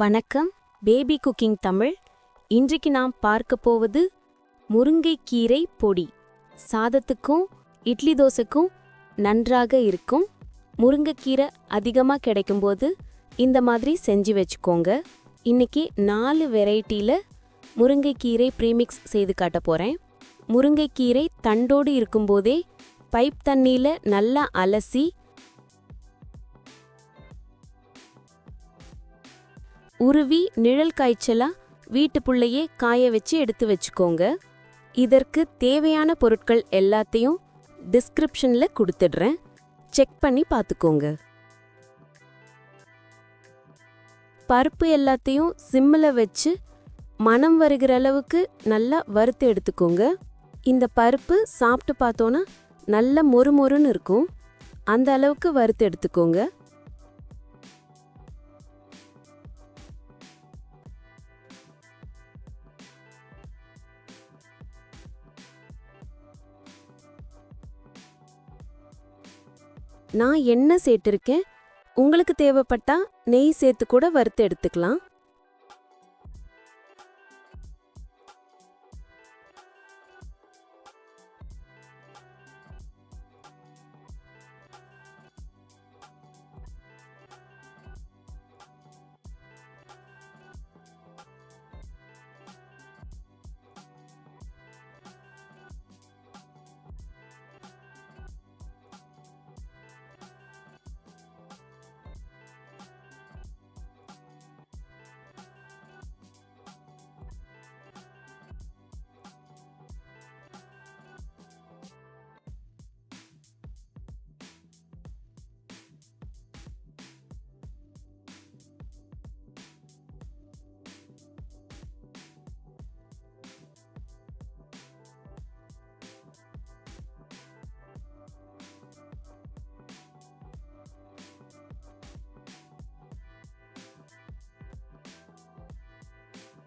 வணக்கம் baby cooking Tamil. இன்றைக்கு நாம் பார்க்க போவது முருங்கைக்கீரை பொடி. சாதத்துக்கும் இட்லி தோசைக்கும் நன்றாக இருக்கும். முருங்கைக்கீரை அதிகமாக கிடைக்கும்போது இந்த மாதிரி செஞ்சு வச்சுக்கோங்க. இன்னைக்கு நாலு வெரைட்டியில் முருங்கைக்கீரை ப்ரீமிக்ஸ் செய்து காட்ட போகிறேன் முருங்கைக்கீரை தண்டோடு இருக்கும்போதே பைப் தண்ணியில் நல்லா அலசி உருவி நிழல் காய்ச்சலா வீட்டுக்குள்ளேயே காய வச்சு எடுத்து வச்சுக்கோங்க. இதற்கு தேவையான பொருட்கள் எல்லாத்தையும் டிஸ்கிரிப்ஷன்ல கொடுத்துடுறேன். செக் பண்ணி பார்த்துக்கோங்க. பருப்பு எல்லாத்தையும் சிம்மில் வச்சு மனம் வருகிற அளவுக்கு நல்லா வறுத்து எடுத்துக்கோங்க. இந்த பருப்பு சாப்பிட்டு பார்த்தோன்னா நல்ல மொறுமொறுன்னு இருக்கும். அந்த அளவுக்கு வறுத்து எடுத்துக்கோங்க. நான் என்ன சேர்த்திருக்கேன்? உங்களுக்கு தேவைப்பட்டா நெய் சேர்த்து கூட வறுத்து எடுத்துக்கலாம்.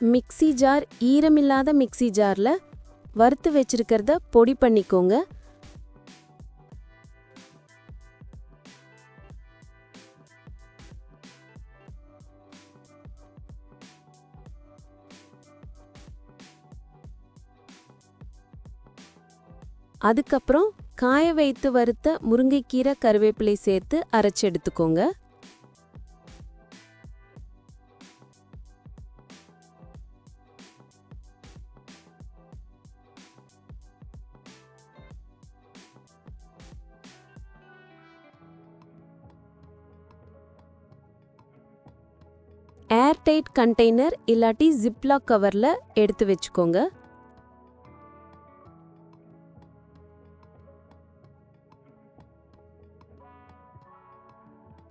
மிக்ஸி ஜார் ஈரமில்லாத மிக்ஸி ஜார்ல வறுத்து வச்சிருக்கிறத பொடி பண்ணிக்கோங்க. அதுக்கப்புறம் காய வைத்து வறுத்த முருங்கைக்கீரை கருவேப்பிலை சேர்த்து அரைச்சு எடுத்துக்கோங்க. ஏர்டைட் கண்டெய்னர் இல்லாட்டி ஜிப்லாக் கவர்ல எடுத்து வச்சுக்கோங்க.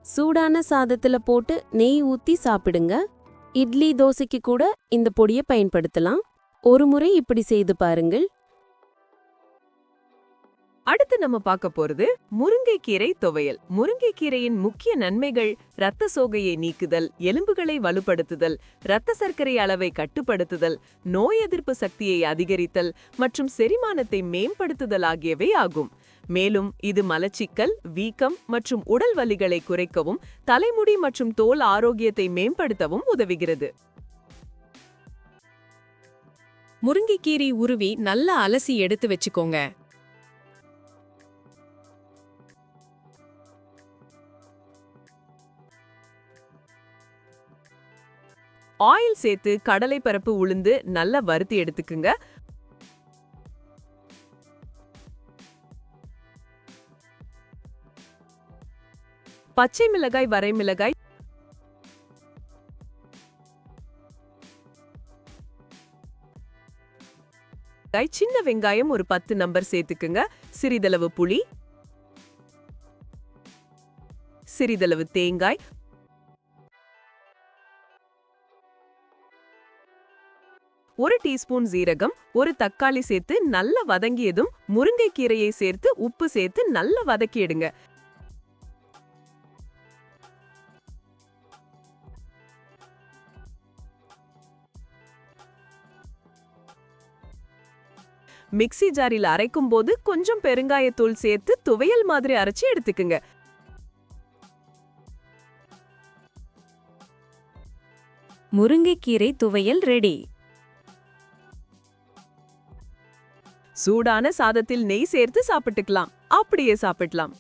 சூடான சாதத்தில் போட்டு நெய் ஊத்தி சாப்பிடுங்க. இட்லி தோசைக்கு கூட இந்த பொடியை பயன்படுத்தலாம். ஒரு முறை இப்படி செய்து பாருங்கள். அடுத்து நம்ம பார்க்க போறது முருங்கைக்கீரை துவையல். முருங்கைக்கீரையின் முக்கிய நன்மைகள் இரத்த சோகையை நீக்குதல் எலும்புகளை வலுப்படுத்துதல் இரத்த சர்க்கரை அளவை கட்டுப்படுத்துதல் நோய் எதிர்ப்பு சக்தியை அதிகரித்தல் மற்றும் செரிமானத்தை மேம்படுத்துதல் ஆகியவை ஆகும். மேலும் இது மலச்சிக்கல் வீக்கம் மற்றும் உடல் வலிகளை குறைக்கவும் தலைமுடி மற்றும் தோல் ஆரோக்கியத்தை மேம்படுத்தவும் உதவுகிறது. முருங்கைக்கீரை உருவி நல்லா அலசி எடுத்து வச்சுக்கோங்க. ஆயில் சேர்த்து கடலை பரப்பு உளுந்து நல்லா வறுத்து எடுத்துக்குங்க. பச்சை மிளகாய் வரை மிளகாய். சின்ன வெங்காயம் ஒரு பத்து நம்பர் சேர்த்துக்குங்க. சிறிதளவு புளி. சிறிதளவு தேங்காய். ஒரு டீஸ்பூன் சீரகம் ஒரு தக்காளி சேர்த்து நல்லா வதங்கியதும் முருங்கைக்கீரையை சேர்த்து உப்பு சேர்த்து நல்லா வதக்கிடுங்க. மிக்ஸி ஜாரில் அரைக்கும் போது கொஞ்சம் பெருங்காயத்தூள் சேர்த்து துவையல் மாதிரி அரைச்சு எடுத்துக்குங்க. முருங்கைக்கீரை துவையல் ரெடி. சூடான சாதத்தில் நெய் சேர்த்து சாப்பிட்டுக்கலாம். அப்படியே சாப்பிடலாம்.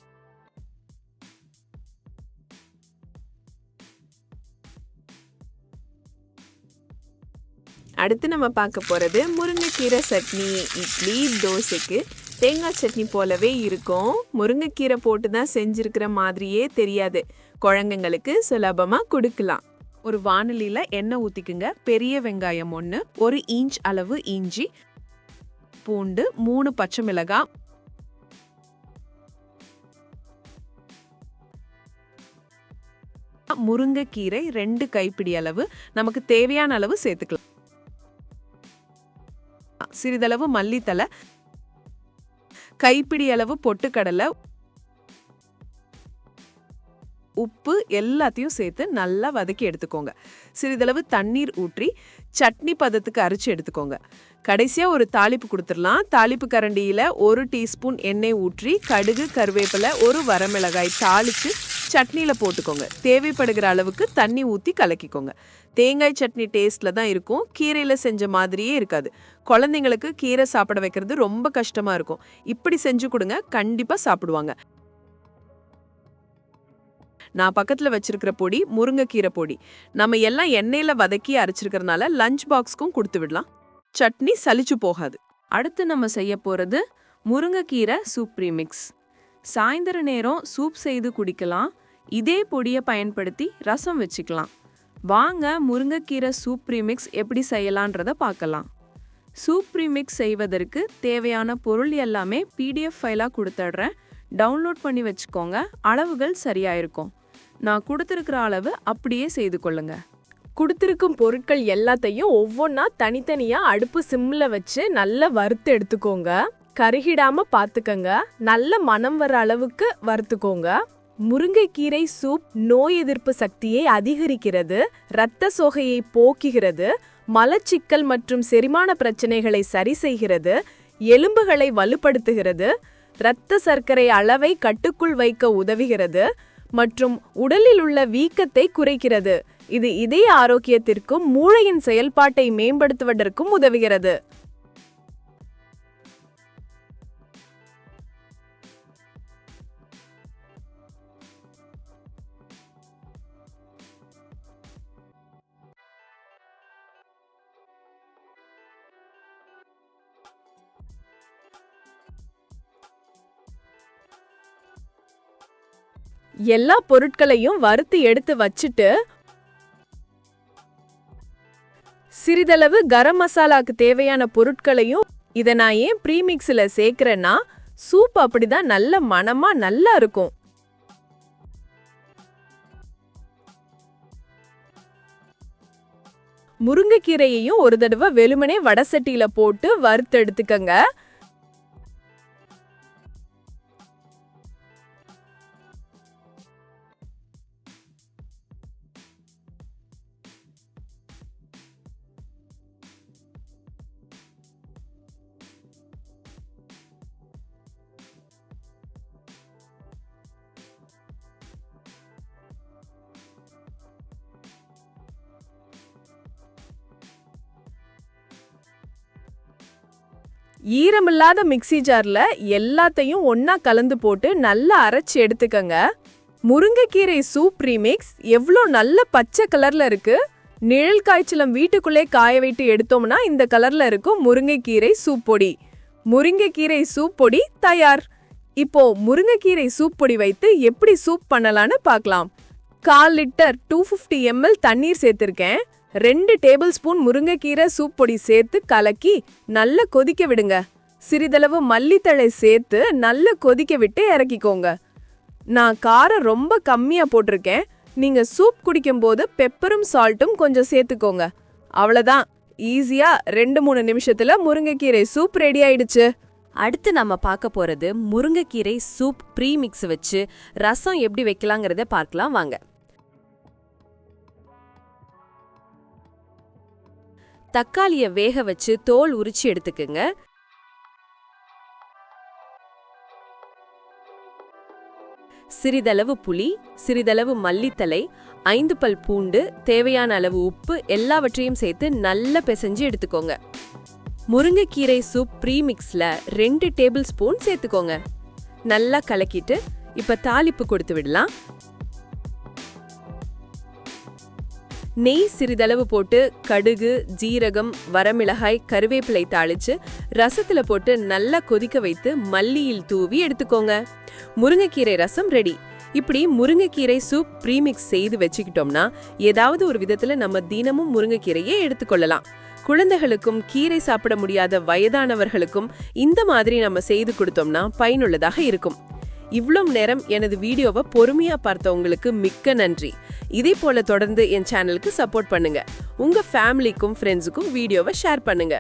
அடுத்து நம்ம பார்க்க போகிறது முருங்கைக்கீரை சட்னி இட்லி தோசைக்கு தேங்காய் சட்னி போலவே இருக்கும். முருங்கைக்கீரை போட்டு தான் செஞ்சிருக்கிற மாதிரியே தெரியாது. குழந்தைங்களுக்கு சுலபமாக கொடுக்கலாம். ஒரு வானலியில் எண்ணெய் ஊற்றிக்குங்க பெரிய வெங்காயம் ஒன்று ஒரு இன்ச் அளவு இஞ்சி பூண்டு மூணு பச்சை மிளகாய் முருங்கைக்கீரை ரெண்டு கைப்பிடி அளவு. நமக்கு தேவையான அளவு சேர்த்துக்கலாம். சிறிதளவு மல்லித்தலை கைப்பிடி அளவு பொட்டுக்கடலை. உப்பு எல்லாத்தையும் சேர்த்து நல்லா வதக்கி எடுத்துக்கோங்க. சிறிதளவு தண்ணீர் ஊற்றி சட்னி பதத்துக்கு அரைச்சி எடுத்துக்கோங்க. கடைசியாக ஒரு தாளிப்பு கொடுத்துடலாம். தாளிப்பு கரண்டியில் ஒரு டீஸ்பூன் எண்ணெய் ஊற்றி கடுகு கருவேப்பிலை ஒரு வரமிளகாய் தாளித்து சட்னியில் போட்டுக்கோங்க. தேவைப்படுகிற அளவுக்கு தண்ணி ஊற்றி கலக்கிக்கோங்க. தேங்காய் சட்னி டேஸ்ட்டில் தான் இருக்கும். கீரையில் செஞ்ச மாதிரியே இருக்காது. குழந்தைங்களுக்கு கீரை சாப்பிட வைக்கிறது ரொம்ப கஷ்டமாக இருக்கும். இப்படி செஞ்சு கொடுங்க கண்டிப்பாக சாப்பிடுவாங்க. நான் பக்கத்தில் வச்சிருக்கிற பொடி முருங்கைக்கீரை பொடி. நம்ம எல்லாம் எண்ணெயில் வதக்கி அரைச்சிருக்கிறனால லஞ்ச் பாக்ஸ்க்கும் கொடுத்து விடலாம். சட்னி சலிச்சு போகாது. அடுத்து நம்ம செய்ய போகிறது முருங்கைக்கீரை சூப் ப்ரீமிக்ஸ் சாயந்தர நேரம் சூப் செய்து குடிக்கலாம். இதே பொடியை பயன்படுத்தி ரசம் வச்சுக்கலாம். வாங்க முருங்கைக்கீரை சூப் ப்ரீமிக்ஸ் எப்படி செய்யலான்றத பார்க்கலாம். சூப் ப்ரீமிக்ஸ் செய்வதற்கு தேவையான பொருள் எல்லாமே பிடிஎஃப் ஃபைலாக கொடுத்துட்றேன். டவுன்லோட் பண்ணி வச்சுக்கோங்க. அளவுகள் சரியாக இருக்கும் நான் கொடுத்துருக்கிற அளவு அப்படியே செய்து கொள்ளுங்க. கொடுத்துருக்கும் பொருட்கள் எல்லாத்தையும் ஒவ்வொன்றா தனித்தனியாக அடுப்பு சிம்மில் வச்சு நல்லா வறுத்து எடுத்துக்கோங்க. கருகிடாமல் பார்த்துக்கங்க நல்ல மனம் வர அளவுக்கு வறுத்துக்கோங்க. முருங்கைக்கீரை சூப் நோய் எதிர்ப்பு சக்தியை அதிகரிக்கிறது. இரத்த சோகையை போக்குகிறது. மலச்சிக்கல் மற்றும் செரிமான பிரச்சனைகளை சரி செய்கிறது. எலும்புகளை வலுப்படுத்துகிறது. இரத்த சர்க்கரை அளவை கட்டுக்குள் வைக்க உதவுகிறது மற்றும் உடலில் உள்ள வீக்கத்தை குறைக்கிறது. இது இதய ஆரோக்கியத்திற்கும் மூளையின் செயல்பாட்டை மேம்படுத்துவதற்கும் உதவுகிறது. எல்லா பொருட்களையும் வறுத்து எடுத்து வச்சுட்டு சிறிதளவு கரம் மசாலாக்கு தேவையான பொருட்களையும் இதை நான் ஏன் ப்ரீமிக்ஸில் சேர்க்குறேன்னா சூப் அப்படிதான் நல்ல மணமா நல்லா இருக்கும். முருங்கைக்கீரையையும் ஒரு தடவை வெறுமனே வடசட்டியில போட்டு வறுத்து எடுத்துக்கங்க. ஈரமில்லாத மிக்ஸி ஜாரில் எல்லாத்தையும் ஒன்றா கலந்து போட்டு நல்லா அரைச்சி எடுத்துக்கங்க. முருங்கைக்கீரை சூப் ரீமிக்ஸ் எவ்வளோ நல்ல பச்சை கலரில் இருக்குது நிழல் காய்ச்சலம் வீட்டுக்குள்ளே காய வைத்து எடுத்தோம்னா இந்த கலரில் இருக்கும் முருங்கைக்கீரை சூப் பொடி. முருங்கைக்கீரை சூப் பொடி தயார். இப்போ முருங்கைக்கீரை சூப் பொடி வைத்து எப்படி சூப் பண்ணலான்னு பார்க்கலாம். கால் லிட்டர் டூ ஃபிஃப்டி எம்எல் தண்ணீர் சேர்த்துருக்கேன். ரெண்டு டேபிள் ஸ்பூன் முருங்கைக்கீரை சூப் பொடி சேர்த்து கலக்கி நல்லா கொதிக்க விடுங்க. சிறிதளவு மல்லித்தழை சேர்த்து நல்லா கொதிக்க விட்டு இறக்கிக்கோங்க. நான் காரம் ரொம்ப கம்மியாக போட்டிருக்கேன். நீங்கள் சூப் குடிக்கும்போது பெப்பரும் சால்ட்டும் கொஞ்சம் சேர்த்துக்கோங்க. அவ்வளோதான் ஈஸியாக ரெண்டு மூணு நிமிஷத்தில் முருங்கைக்கீரை சூப் ரெடி ஆயிடுச்சு. அடுத்து நம்ம பார்க்க போகிறது முருங்கைக்கீரை சூப் ப்ரீ மிக்ஸ் வச்சு ரசம் எப்படி வைக்கலாங்கிறத பார்க்கலாம் வாங்க. தக்காளியை வேக வச்சு தோல் உரிச்சு எடுத்துக்குங்க. சிறிதளவு புளி சிறிதளவு மல்லித்தலை ஐந்து பல் பூண்டு தேவையான அளவு உப்பு எல்லாவற்றையும் சேர்த்து நல்லா பிசைஞ்சு எடுத்துக்கோங்க. முருங்கைக்கீரை சூப் ப்ரீமிக்ஸில் ரெண்டு டேபிள் ஸ்பூன் சேர்த்துக்கோங்க. நல்லா கலக்கிட்டு இப்போ தாளிப்பு கொடுத்து விடலாம். நெய் சிறிதளவு போட்டு கடுகு ஜீரகம் வரமிளகாய் கருவேப்பிலை தாளிச்சு ரசத்துல போட்டு நல்லா கொதிக்க வைத்து மல்லியில் தூவி எடுத்துக்கோங்க. முருங்கைக்கீரை ரசம் ரெடி இப்படி முருங்கைக்கீரை சூப் ப்ரீமிக்ஸ் செய்து வச்சுக்கிட்டோம்னா ஏதாவது ஒரு விதத்துல நம்ம தினமும் முருங்கைக்கீரையே எடுத்துக்கொள்ளலாம். குழந்தைகளுக்கும் கீரை சாப்பிட முடியாத வயதானவர்களுக்கும் இந்த மாதிரி நம்ம செய்து கொடுத்தோம்னா பயனுள்ளதாக இருக்கும். இவ்வளவு நேரம் எனது வீடியோவை பொறுமையா பார்த்தவங்களுக்கு மிக்க நன்றி. இதே போல தொடர்ந்து என் சேனலுக்கு சப்போர்ட் பண்ணுங்க. உங்க ஃபேமிலிக்கும் ஃப்ரெண்ட்ஸுக்கும் வீடியோவை ஷேர் பண்ணுங்க.